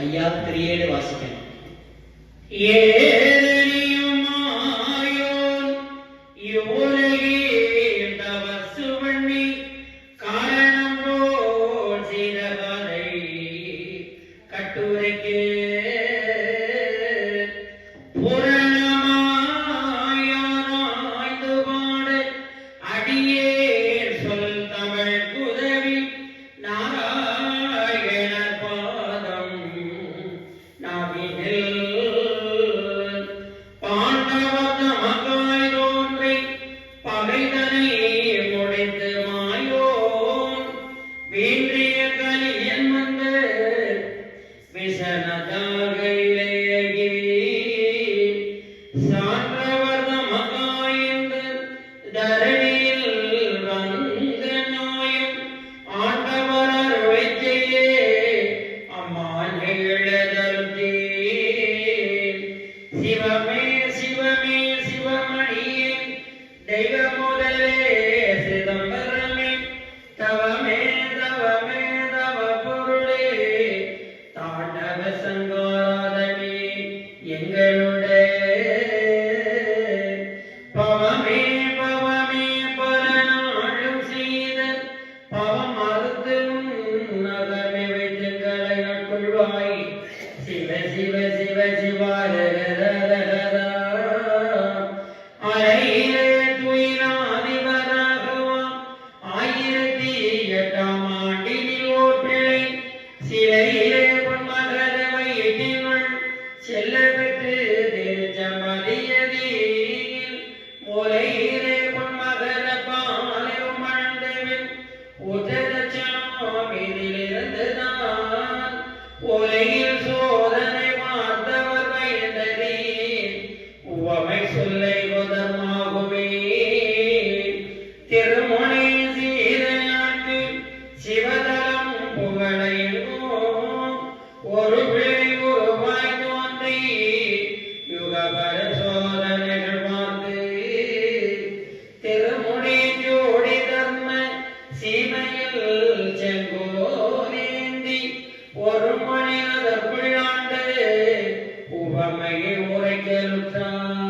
ஐயா திரியேடு வாசிக்கணும் ஏறியும் மாயோன் யோலகீர் காரணம் போல் வீன்றிய கலியன் வந்து விசன செல்ல பெற்று திருச்சமதியதியில் மூலையிலே பொன்மகர பாலையும் மணந்தவின். உதரச்சனம் இதிலிருந்துதான் உலகில் சோதனை பார்த்தவர் பயந்ததே உவமை சொல்லை உதமாகுமே திருமுனை சீரையாண்டு சிவதலம் புகழையும் ஒரு ஒரு மனித குழியாண்டு உவமையை உரைக்கலுற்றான்